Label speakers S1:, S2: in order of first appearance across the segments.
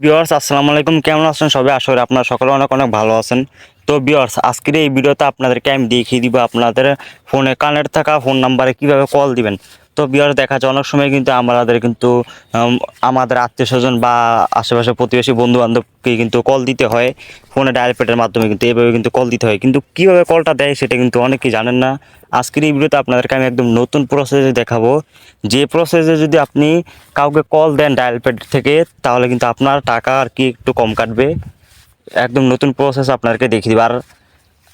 S1: বিয়ার্স আসসালামু আলাইকুম। কেমন আছেন সবাই? আশা করি আপনারা সকলে অনেক অনেক ভালো আছেন। তো বিয়ার্স আজকের এই ভিডিওতে আপনাদেরকে আমি দেখিয়ে দিব আপনাদের ফোনে কানেক্ট থাকা ফোন নাম্বারে কীভাবে কল দিবেন। তো বিয়ার্স দেখা যায়, অনেক সময় কিন্তু আমাদের কিন্তু আমাদের আত্মীয় স্বজন বা আশেপাশে প্রতিবেশী বন্ধু বান্ধবকে কিন্তু কল দিতে হয় ফোনে ডায়াল প্যাডের মাধ্যমে কিন্তু এইভাবে কিন্তু কল দিতে হয়। কিন্তু কীভাবে কলটা দেয় সেটা কিন্তু অনেকেই জানেন না। আজকের এই ভিডিওতে আপনাদেরকে আমি একদম নতুন প্রসেসে দেখাবো। যে প্রসেসে যদি আপনি কাউকে কল দেন ডায়াল প্যাড থেকে, তাহলে কিন্তু আপনার টাকা আর কি একটু কম কাটবে। একদম নতুন প্রসেস আপনাদেরকে দেখিয়ে দিব। আর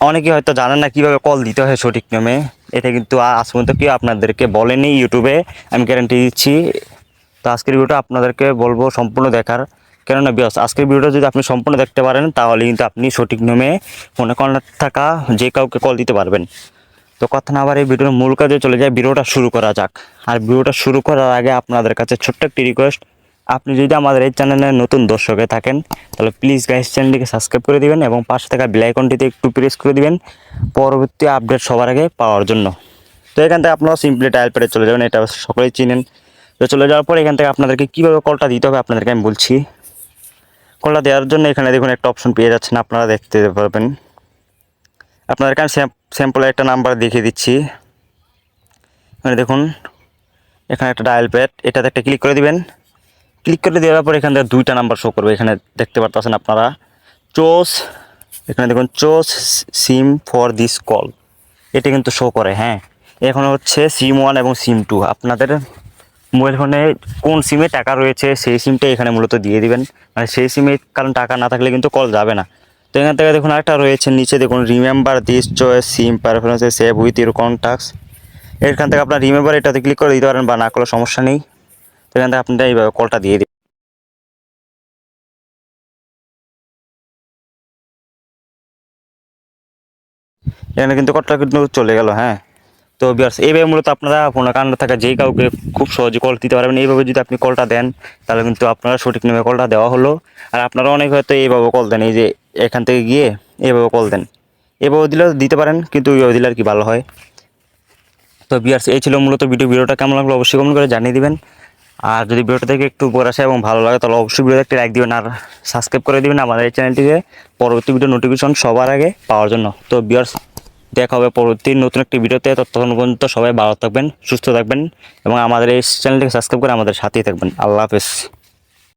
S1: অনেকে হয়তো জানেন না কীভাবে কল দিতে হয় সঠিক নিয়মে। এটা কিন্তু আজ পর্যন্ত কেউ আপনাদেরকে বলেনি ইউটিউবে, আমি গ্যারান্টি দিচ্ছি। তো আজকের ভিডিওটা আপনাদেরকে বলব সম্পূর্ণ দেখার। কেননা বিয়স আজকের ভিডিওটা যদি আপনি সম্পূর্ণ দেখতে পারেন, তাহলে কিন্তু আপনি সঠিক নিয়মে ফোনে কন্ট্যাক্ট থাকা যে কাউকে কল দিতে পারবেন। তো কথা না আবার এই ভিডিওর মূল কাজে চলে যায় ভিডিওটা শুরু করা যাক। আর ভিডিওটা শুরু করার আগে আপনাদের কাছে ছোট্ট একটি রিকোয়েস্ট আপনি যদি আমাদের এই চ্যানেলে নতুন দর্শকে থাকেন, তাহলে প্লিজ গাইস চ্যানেলটিকে সাবস্ক্রাইব করে দিবেন এবং পাশে থাকা আইকনটিতে একটু প্রেস করে দিবেন পরবর্তী আপডেট সবার আগে পাওয়ার জন্য। তো এখান থেকে আপনারা সিম্পলি ডায়াল পেডে চলে যাবেন, এটা সকলেই চিনেন। তো চলে যাওয়ার পর এখান থেকে আপনাদেরকে কীভাবে কলটা দিতে হবে আপনাদেরকে আমি বলছি। কলটা দেওয়ার জন্য এখানে দেখুন একটা অপশন পেয়ে যাচ্ছেন, আপনারা দেখতে পারবেন। আপনাদেরকে আমি স্যাম্পলে একটা নাম্বার দেখিয়ে দিচ্ছি। এখানে দেখুন, এখানে একটা ডায়াল প্যাড এটাতে একটা ক্লিক করে দিবেন। ক্লিক করে দেওয়ার পর এখান থেকে দুইটা নাম্বার শো করবে। এখানে দেখতে পারতেছেন আপনারা, চোস, এখানে দেখুন, choose SIM for this call এটা কিন্তু শো করে হ্যাঁ। এখন হচ্ছে সিম ওয়ান এবং সিম টু আপনাদের মোবাইল ফোনে কোন সিমে টাকা রয়েছে, সেই সিমটা এখানে মূলত দিয়ে দিবেন। মানে সেই সিমে কারণ টাকা না থাকলে কিন্তু কল যাবে না। তো এখান থেকে দেখুন আরেকটা রয়েছে, নিচে দেখুন রিমেম্বার দিস চয়েস সিম পারফরমেন্সে সেভ উইথ ইউর কন্ট্যাক্টস এখান থেকে আপনার রিমেম্বার এটাতে ক্লিক করে দিতে পারেন বা না করলে সমস্যা নেই। এখান থেকে আপনি এইভাবে কলটা দিয়ে দিন এখানে কিন্তু কলটা কিন্তু চলে গেল হ্যাঁ। তো বিয়ার্স, এইভাবে মূলত আপনারা আপনার কান্ড থাকা যেই কাউকে খুব সহজে কল দিতে পারবেন, এইভাবে যদি আপনি কলটা দেন, তাহলে কিন্তু আপনারা সঠিক নিয়মে কলটা দেওয়া হলো। আর আপনারা অনেক হয়তো এইভাবে কল দেন, এই যে এখান থেকে গিয়ে এইভাবে কল দেন। এভাবে দিলেও দিতে পারেন, কিন্তু ওইভাবে দিলে আর কি ভালো হয়। তো বিয়ার্স, এই ছিল মূলত ভিডিও। ভিডিওটা কেমন লাগল অবশ্যই কমেন্ট করে জানিয়ে দিবেন। আর যদি ভিডিওটা থেকে একটু উপর আসে এবং ভালো লাগে, তাহলে অবশ্যই ভিডিওতে একটি লাইক দিবেন আর সাবস্ক্রাইব করে দিবেন আমাদের এই চ্যানেলটিকে পরবর্তী ভিডিও নোটিফিকেশন সবার আগে পাওয়ার জন্য। তো বিয়ার্স দেখা হবে পরবর্তী নতুন একটি ভিডিওতে ততক্ষণ পর্যন্ত সবাই ভালো থাকবেন, সুস্থ থাকবেন এবং আমাদের এই চ্যানেলটিকে সাবস্ক্রাইব করে আমাদের সাথেই থাকবেন। আল্লাহ হাফেজ।